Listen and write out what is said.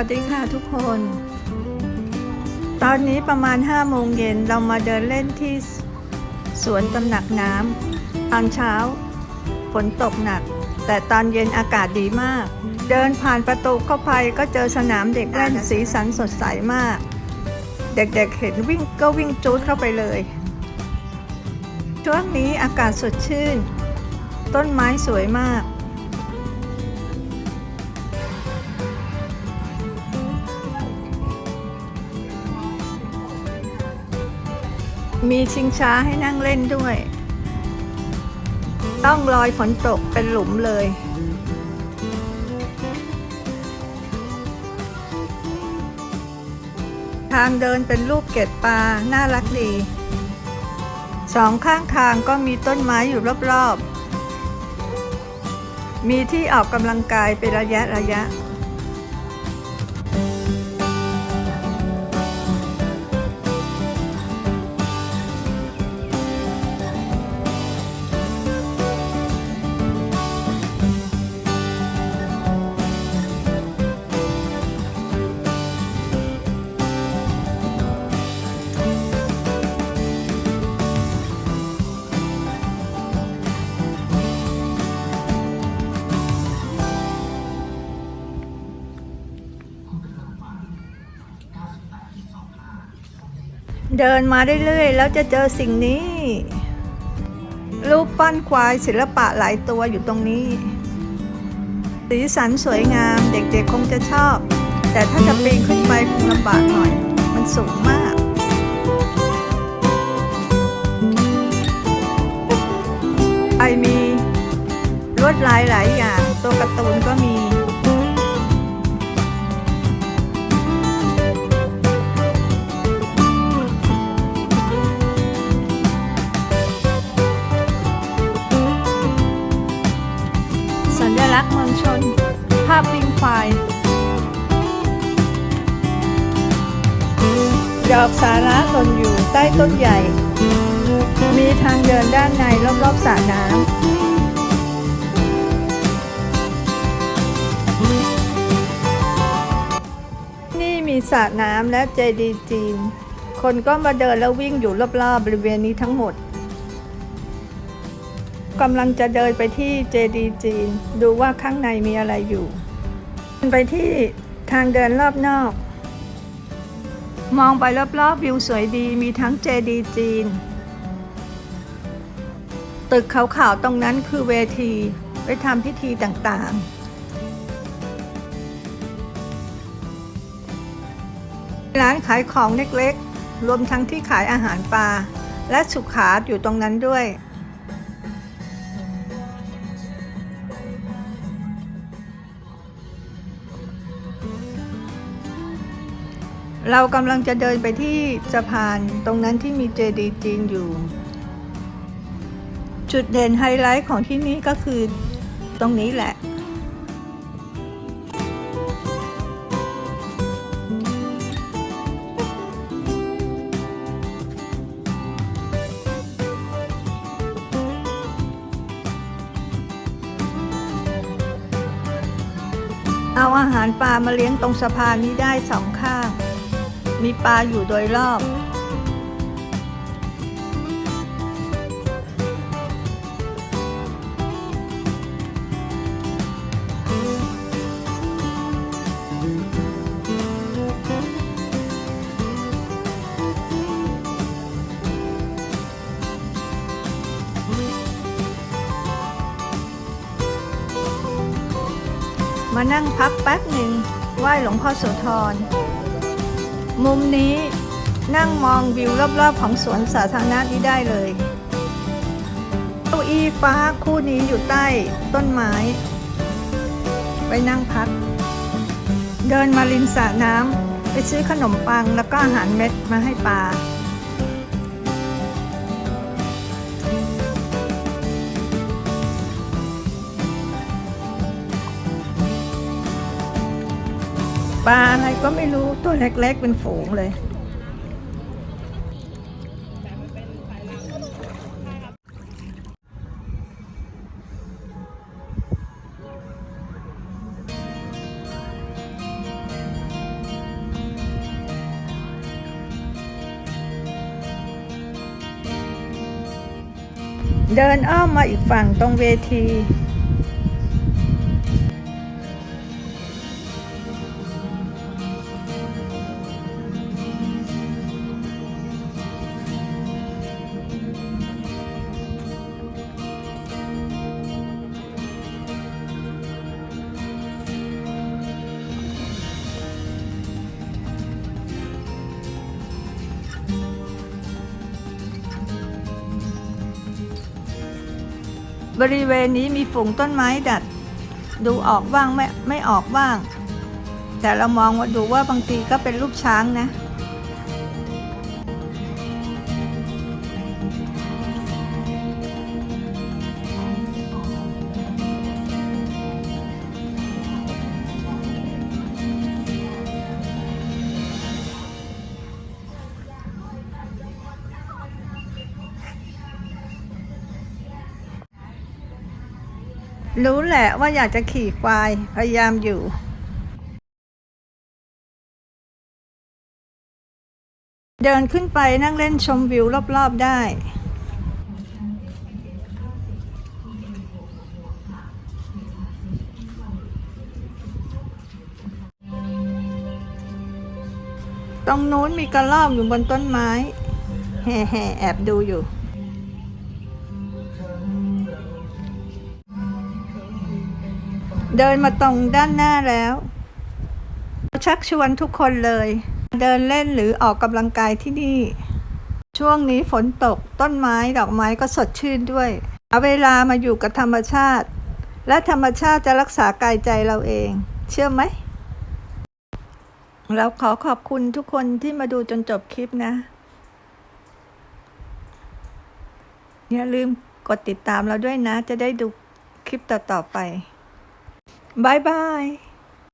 วัสดีค่ะทุกคน ตอนนี้ประมาณ5โมงเย็นเรามาเดินเล่นที่สวนตำหนักน้ำตอนเช้าฝนตกหนัก แต่ตอนเย็นอากาศดีมาก เดินผ่านประตูเข้าไปก็เจอสนามเด็กเล่นสีสันสดใสมาก เด็กๆเห็นวิ่งก็วิ่งจูดเข้าไปเลย ช่วงนี้อากาศสดชื่น ต้นไม้สวยมาก มีชิงช้าให้นั่งเล่นด้วย ต้องรอยฝนตกเป็นหลุมเลย ทางเดินเป็นรูปเกล็ดปลา น่ารักดี สองข้างทางก็มีต้นไม้อยู่รอบๆ มีที่ออกกำลังกายเป็นระยะระยะ เดินมาเรื่อยๆ แล้วจะเจอสิ่งนี้ รูปปั้นควายศิลปะหลายตัวอยู่ตรงนี้ สีสันสวยงามเด็กๆคงจะชอบ แต่ถ้าจะปีนขึ้นไปคงลำบากหน่อย มันสูงมาก ไอมีลวดลายหลายอย่าง ตัวการ์ตูนก็มีาพวิ่งควายดอกสาระหล่นอยู่ใต้ต้นใหญ่ มีทางเดินด้านในรอบๆสระน้ำ นี่มีสระน้ำและเจดีจีน คนก็มาเดินแล้ววิ่งอยู่รอบๆบริเวณนี้ทั้งหมดกำลังจะเดินไปที่เจดีจีน ดูว่าข้างในมีอะไรอยู่ ไปที่ทางเดินรอบนอก มองไปรอบๆวิวสวยดีมีทั้งเจดีย์จีน ตึกขาวๆตรงนั้นคือเวทีไปทำพิธีต่างๆ ร้านขายของเล็กๆ รวมทั้งที่ขายอาหารปลา และสุขาอยู่ตรงนั้นด้วย เรากำลังจะเดินไปที่สะพานตรงนั้นที่มีเจดีย์จีนอยู่ จุดเด่นไฮไลท์ของที่นี่ก็คือตรงนี้แหละ เอาอาหารปลามาเลี้ยงตรงสะพานนี้ได้สองข้าง มีปลาอยู่โดยรอบ มานั่งพักแป๊บหนึ่งไหว้หลวงพ่อโสธร มุมนี้นั่งมองวิวรอบๆ ของสวนสาธารณะนี้ได้เลยเก้าอี้ฟ้าคู่นี้อยู่ใต้ต้นไม้ ไปนั่งพัก เดินมาริมสระน้ำไปซื้อขนมปังแล้วก็อาหารเม็ดมาให้ปลา ปลาอะไรก็ไม่รู้ตัวเล็กๆเป็นฝูงเลยเดินอ้อมมาอีกฝั่งตรงเวที บริเวณนี้มีฝูงต้นไม้ดัด ดูออกบ้างไม่ไม่ออกบ้าง แต่เรามองว่าดูว่าบางทีก็เป็นลูกช้างนะ รู้แหละว่าอยากจะขี่ควาย พยายามอยู่เดินขึ้นไปนั่งเล่นชมวิวรอบ ๆ ได้ ตรงนู้นมีกระรอกอยู่บนต้นไม้ แห่ๆแอบดูอยู่ เดินมาตรงด้านหน้าแล้ว ชักชวนทุกคนเลย เดินเล่นหรือออกกำลังกายที่นี่ ช่วงนี้ฝนตกต้นไม้ดอกไม้ก็สดชื่นด้วยเอาเวลามาอยู่กับธรรมชาติ และธรรมชาติจะรักษากายใจเราเอง เชื่อไหมแล้วขอขอบคุณทุกคนที่มาดูจนจบคลิปนะ อย่าลืมกดติดตามเราด้วยนะ จะได้ดูคลิปต่อ ๆ ไป บายบาย